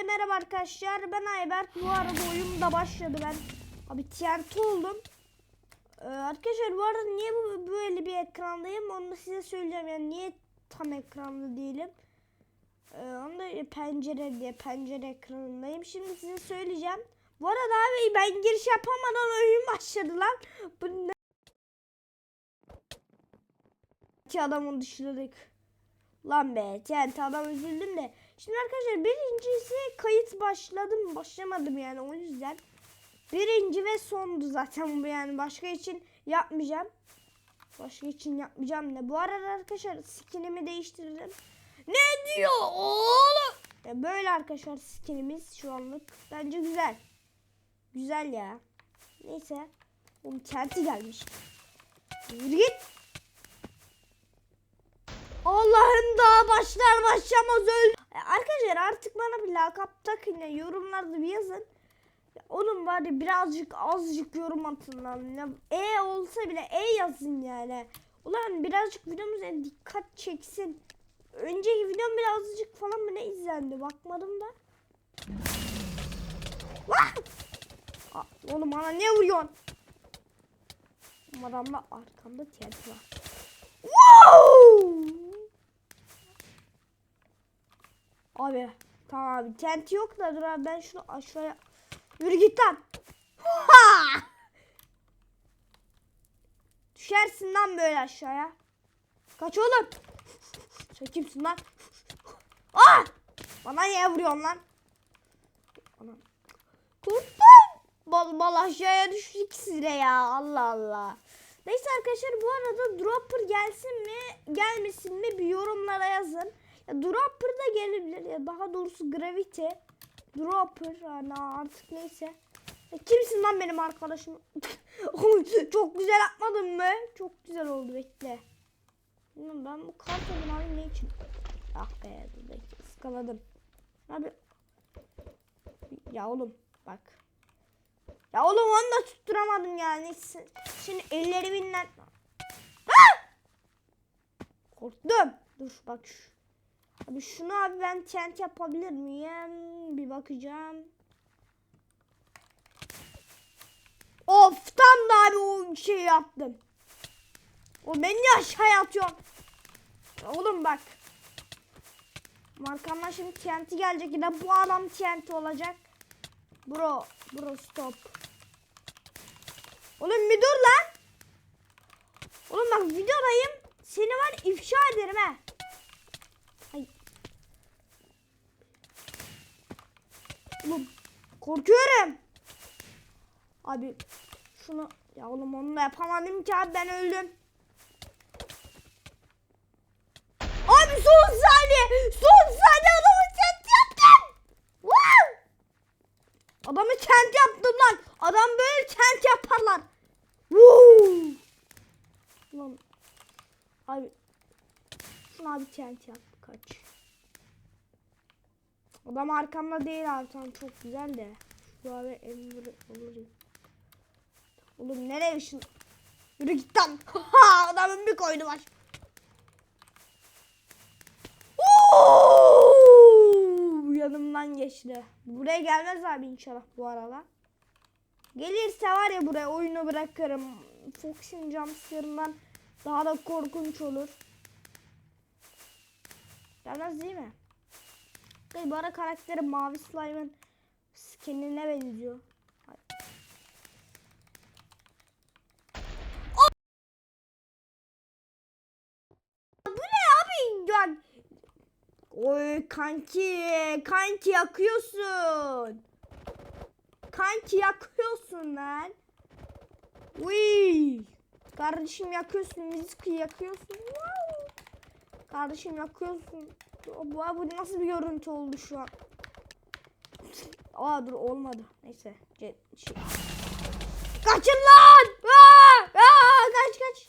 Hepinize merhaba arkadaşlar. Ben Ayberk. Bu arada oyun da başladı ben. Abi TNT oldum. Ee, arkadaşlar bu arada niye bu, böyle bir ekrandayım onu da size söyleyeceğim. Yani niye tam ekranda değilim. Ee, onu da pencere diye pencere ekranındayım. Şimdi size söyleyeceğim. Bu arada abi ben giriş yapamadan oyun başladı lan. Bu ne? İki adamı dışladık. Lan be TNT adam üzüldüm de. Şimdi arkadaşlar birincisi kayıt başladım başlamadım yani o yüzden. Birinci ve sondu zaten bu yani başka için yapmayacağım. Başka için yapmayacağım ne. Bu arada arkadaşlar skinimi değiştirdim. Ne diyor oğlum? Ya böyle arkadaşlar skinimiz şu anlık. Bence güzel. Güzel ya. Neyse. Oğlum TNT gelmiş. Yürü git. Allah'ım daha başlar başlamaz öl. E, Arkadaşlar artık bana bir lakap takın ya yorumlarda bir yazın. Ya Oğlum bari birazcık azıcık yorum atın lan. Ya, E olsa bile E yazın yani. Ulan birazcık videomuz yani dikkat çeksin. Önceki videom birazcık falan mı ne izlendi bakmadım da. Vah! Aa, Oğlum bana ne vuruyorsun? Adamla arkamda TNT var. Wow! Abi tamam abi TNT yok da dur abi ben şunu aşağıya yürü git lan. Ha! Düşersin lan böyle aşağıya. Kaç oğlum. Sen kimsin lan? Ah! Bana niye vuruyorsun lan? Bana. Kurban. Bal bal aşağıya düştük ikisi de ya. Allah Allah. Neyse arkadaşlar bu arada dropper gelsin mi gelmesin mi bir yorumlara yazın. Dropper da gelebilir daha doğrusu gravity. Dropper yani artık neyse. Ya kimsin lan benim arkadaşım? Çok güzel atmadın mı? Çok güzel oldu bekle. Ben bu kartonu abi ne için? Ah be bekle ıskaladım. Abi. Ya oğlum bak. Ya oğlum onu da tutturamadım yani. Şimdi elleriminle... Ah! Korktum. Dur bak. şu- Abi şunu abi ben tent yapabilir miyim? Bir bakacağım. Of tam da abi o şey yaptım. O beni aşağıya atıyorsun? Ya Oğlum bak. Markamdan şimdi TNT gelecek yine bu adam TNT olacak. Bro, bro stop. Oğlum bir dur lan. Oğlum bak videodayım. Seni var ifşa ederim he. Oğlum korkuyorum. Abi şunu ya oğlum onu da yapamadım ki abi ben öldüm. Abi son saniye. Son saniye adamı tent yaptım. Wow. Adamı tent yaptım lan. Adam böyle tent yaparlar. Woo! Lan. Abi. Şuna abi tent yap. Kaç. Adam arkamda değil abi tamam çok güzel de. Şu abi emri olur. Oğlum nereye ışın? Yürü git lan. Adamın bir koydu baş. Oo! Yanımdan geçti. Buraya gelmez abi inşallah bu arada. Gelirse var ya buraya oyunu bırakırım. Fox'in jumpscare'ından daha da korkunç olur. Gelmez değil mi? Hey, bu ara karakteri mavi slime'ın skinine benziyor. Bu ne abi? Ya, Oy kanki, kanki yakıyorsun. Kanki yakıyorsun lan. Uy. Kardeşim yakıyorsun, müzik yakıyorsun. Wow. Kardeşim yakıyorsun. Bu, bu nasıl bir görüntü oldu şu an? Aa dur olmadı. Neyse. Ce- şey. Kaçın lan! Aa! Aa! Kaç kaç.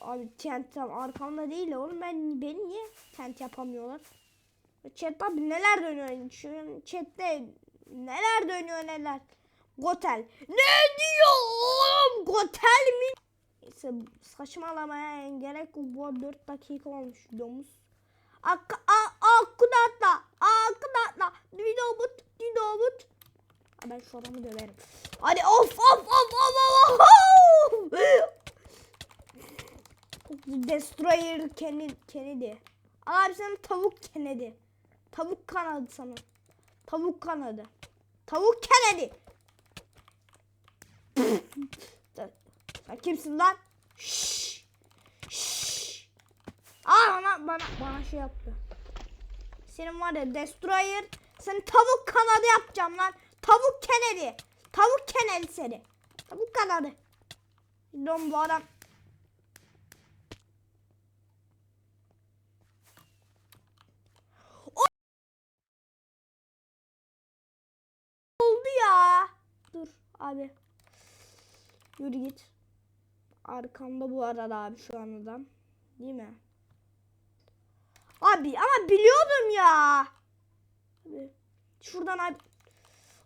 Abi tent tam arkamda değil de oğlum ben beni niye tent yapamıyorlar? Chat abi neler dönüyor şu chatte neler dönüyor neler. Gotel. Ne diyor oğlum? Gotel mi? Neyse saçmalamaya gerek. Bu 4 dakika olmuş videomuz. Ak a akkudatla akkudatla video Ben şu adamı döverim. Hadi of of of of of. of. Destroyer Kennedy. Abi sana tavuk Kennedy. Tavuk kanadı sana. Tavuk kanadı. Tavuk Kennedy. sen, kimsin lan? Şşş. Aa bana, bana, bana şey yaptı. Senin var ya Destroyer. Seni tavuk kanadı yapacağım lan. Tavuk Kennedy. Tavuk Kennedy seni. Tavuk kanadı. Lan bu adam. Oldu ya. Dur abi. Yürü git. Arkamda bu arada abi şu an adam. Değil mi? Abi ama biliyordum ya. Şuradan abi.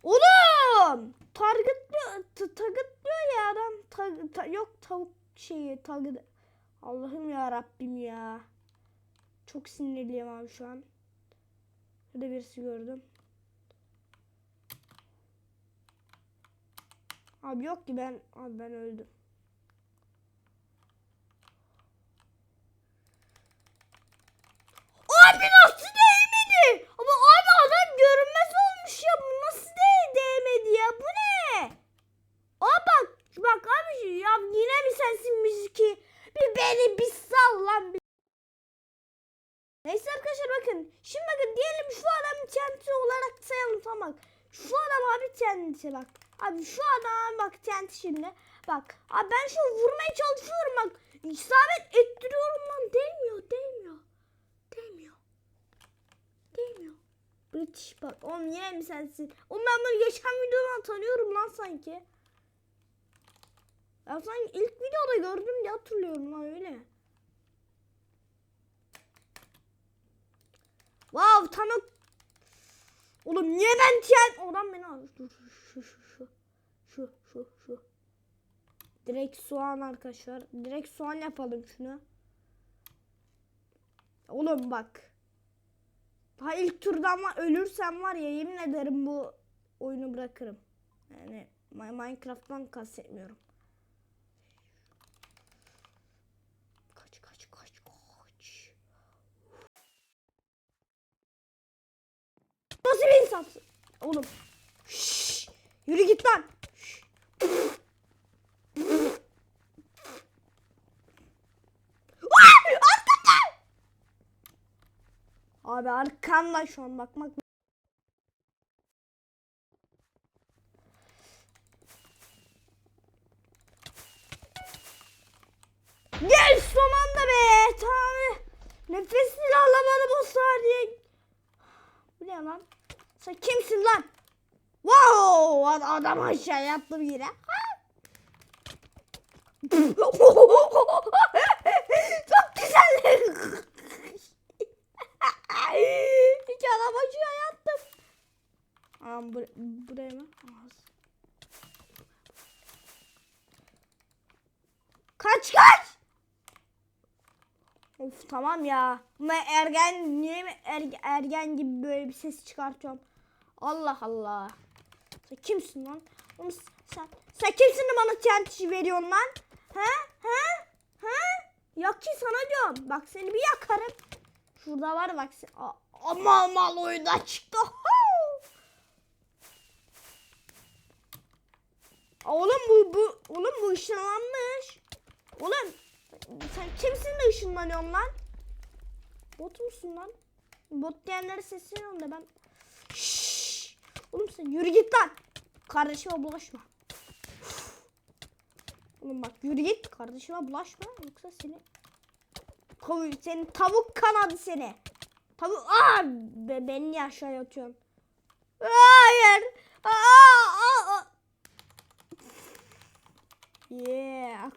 Oğlum! Targetliyor, t- targetliyor ya adam. Ta- ta- yok tavuk şeyi, target. Allah'ım ya Rabbim ya. Çok sinirliyim abi şu an. Burada birisi gördüm. Abi yok ki ben, abi ben öldüm. Abi nasıl değmedi? Ama abi adam görünmez olmuş ya. Bu nasıl değ değmedi ya? Bu ne? Aa bak. Bak abi ya yine mi sensin müziki? Bir beni bir sal lan. Bir... Neyse arkadaşlar bakın. Şimdi bakın diyelim şu adam TNT olarak sayalım tamam. Şu adam abi TNT bak. Abi şu adam bak TNT şimdi. Bak. Abi ben şu vurmaya çalışıyorum bak. İsabet ettiriyorum lan. Değmiyor değmiyor. Değmiyor. Değmiyor. British bak. Oğlum yine mi sensin? Oğlum ben bunu geçen videodan tanıyorum lan sanki. Ya sanki ilk videoda gördüm diye hatırlıyorum lan öyle. Wow tanık. Oğlum niye ben tiyan... Oradan beni al. Dur şu şu şu. Şu şu şu. Direkt soğan arkadaşlar. Direkt soğan yapalım şunu. Oğlum bak. Daha ilk turda ama ölürsem var ya yemin ederim bu oyunu bırakırım. Yani Mi- Minecraft'tan kastetmiyorum. Kaç kaç kaç kaç. İnsansın? Oğlum. Şşş. Yürü git lan. Abi arkamda şu an bakmak. Gel son anda be. Tamam. Nefesini alamadım o saniye. Bu ne lan? Sen kimsin lan? Ad- Adam aşağı yattım yine. Çok güzel. İki adam aşağı yattım. Aa, bur buraya mı? Kaç kaç! Of tamam ya. Ama ergen niye mi erge- ergen gibi böyle bir ses çıkartıyorum? Allah Allah. Kimsin lan? Oğlum sen sen kimsin de bana TNT veriyorsun lan? He? He? He? Yak ki sana diyorum. Bak seni bir yakarım. Şurada var bak. Ama mal oyunda çıktı. Oğlum bu bu oğlum bu ışınlanmış. Oğlum sen kimsin de ışınlanıyorsun lan? Bot musun lan? Bot diyenlere sesleniyorum da ben. Oğlum sen yürü git lan. Kardeşime bulaşma. Oğlum bak yürü git. Kardeşime bulaşma. Yoksa seni kovu senin tavuk kanadı seni. Tavuk aa be, beni niye aşağıya atıyorsun? Hayır. Aa, aa, aa. Yeah.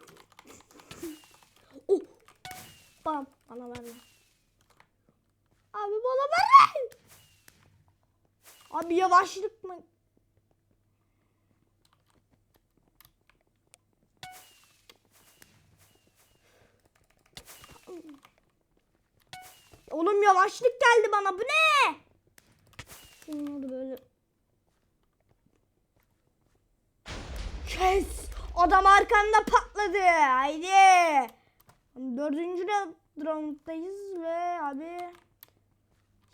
oh. Bam. Bana verme. Abi bana verme. Abi yavaşlık mı? Oğlum yavaşlık geldi bana. Bu ne? Şunları böyle Yes. Adam arkamda patladı. Haydi. Dördüncü rounddayız ve abi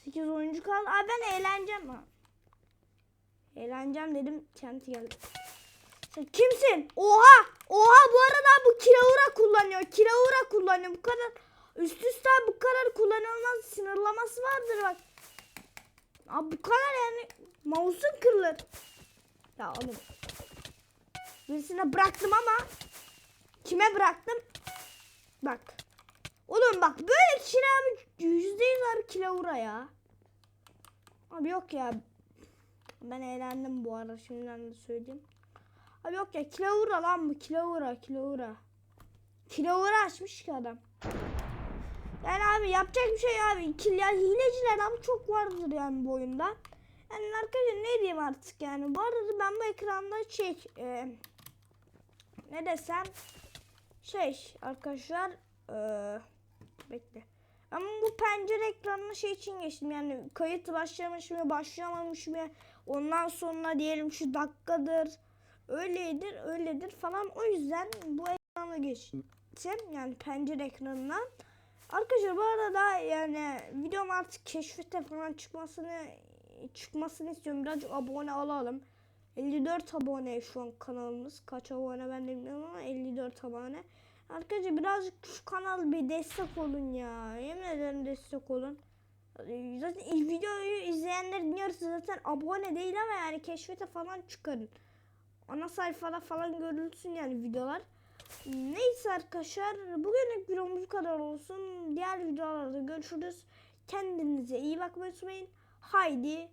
8 oyuncu kaldı. Abi ben eğleneceğim ha. Eğleneceğim dedim kendi geldi. Sen kimsin? Oha! Oha bu arada bu kilavura kullanıyor. Kilavura kullanıyor. Bu kadar üst üste bu kadar kullanılmaz sınırlaması vardır bak. Abi bu kadar yani mouse'un kırılır. Ya oğlum. Birisine bıraktım ama kime bıraktım? Bak. Oğlum bak böyle kişiler abi yüzde yüz abi kilavura ya. Abi yok ya. Ben eğlendim bu arada şimdiden de söyleyeyim. Abi yok ya kilavura lan bu kilavura kilavura. Kilavura açmış ki adam. Yani abi yapacak bir şey abi. Kil, yani hileciler abi çok vardır yani bu oyunda. Yani arkadaşlar ne diyeyim artık yani. Bu arada ben bu ekranda şey e, ne desem şey arkadaşlar e, bekle. Ama bu pencere ekranına şey için geçtim yani kayıt başlamış mı başlamamış mı ondan sonra diyelim şu dakikadır öyledir öyledir falan o yüzden bu ekrana geçtim yani pencere ekranından. Arkadaşlar bu arada yani videom artık keşfete falan çıkmasını çıkmasını istiyorum. Birazcık abone alalım. 54 abone şu an kanalımız. Kaç abone ben de bilmiyorum ama 54 abone. Arkadaşlar birazcık şu kanal bir destek olun ya. Yemin ederim destek olun. Zaten videoyu izleyenlerin yarısı zaten abone değil ama yani keşfete falan çıkarın. Ana sayfada falan görülsün yani videolar. Neyse arkadaşlar bugünlük videomuz bu kadar olsun. Diğer videolarda görüşürüz. Kendinize iyi bakmayı unutmayın. Haydi